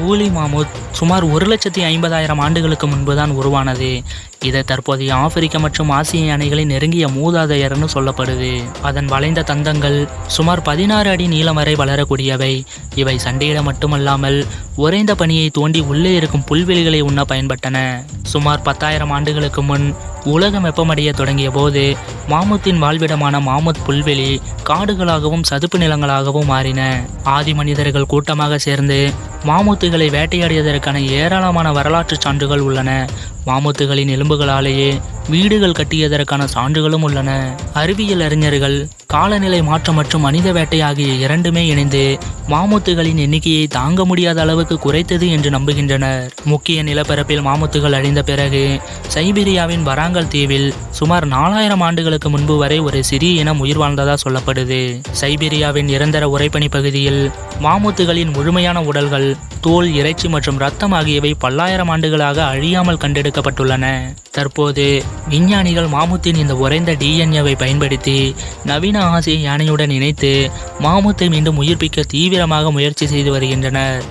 ஊலி மாமுத் சுமார் ஒரு லட்சத்தி ஐம்பதாயிரம் ஆண்டுகளுக்கு முன்புதான் உருவானது. இது தற்போதைய ஆப்பிரிக்க மற்றும் ஆசிய யானைகளின் நெருங்கிய மூதாதையர்னு சொல்லப்படுது. அதன் வளைந்த தந்தங்கள் சுமார் பதினாறு அடி நீளம் வரை வளரக்கூடியவை. இவை சண்டையிட மட்டுமல்லாமல் உறைந்த பனியை தோண்டி உள்ளே இருக்கும் புல்வெளிகளை உண்ண பயன்பட்டன. சுமார் பத்தாயிரம் ஆண்டுகளுக்கு முன் உலகம் வெப்பமடைய தொடங்கிய போது மாமுத்தின் வாழ்விடமான மாமுத் புல்வெளி காடுகளாகவும் சதுப்பு நிலங்களாகவும் மாறின. ஆதி மனிதர்கள் கூட்டமாக சேர்ந்து மாமுத்துகளை வேட்டையாடியதற்கான ஏராளமான வரலாற்று சான்றுகள் உள்ளன. மாமுத்துகளின் எலும்புகளாலேயே வீடுகள் கட்டியதற்கான சான்றுகளும் உள்ளன. அறிவியல் அறிஞர்கள் காலநிலை மாற்றம் மற்றும் மனித வேட்டை ஆகிய இரண்டுமே இணைந்து மாமுத்துகளின் எண்ணிக்கையை தாங்க முடியாத அளவுக்கு குறைத்தது என்று நம்புகின்றனர். முக்கிய நிலப்பரப்பில் மாமுத்துகள் அழிந்த பிறகு சைபீரியாவின் வராங்கல் தீவில் சுமார் நாலாயிரம் ஆண்டுகளுக்கு முன்பு வரை ஒரு சிறிய இனம் உயிர் வாழ்ந்ததா சொல்லப்படுது. சைபீரியாவின் நிரந்தர உறைபனி பகுதியில் மாமுத்துகளின் முழுமையான உடல்கள் தோல் இறைச்சி மற்றும் ரத்தம் ஆகியவை பல்லாயிரம் ஆண்டுகளாக அழியாமல் கண்டெடுக்கப்பட்டுள்ளன. தற்போது விஞ்ஞானிகள் மாமுத்தின் இந்த உறைந்த டிஎன்ஏவை பயன்படுத்தி நவீன ஆசிய யானையுடன் இணைத்து மாமுத்தை மீண்டும் உயிர்ப்பிக்க தீவிரமாக முயற்சி செய்து வருகின்றனர்.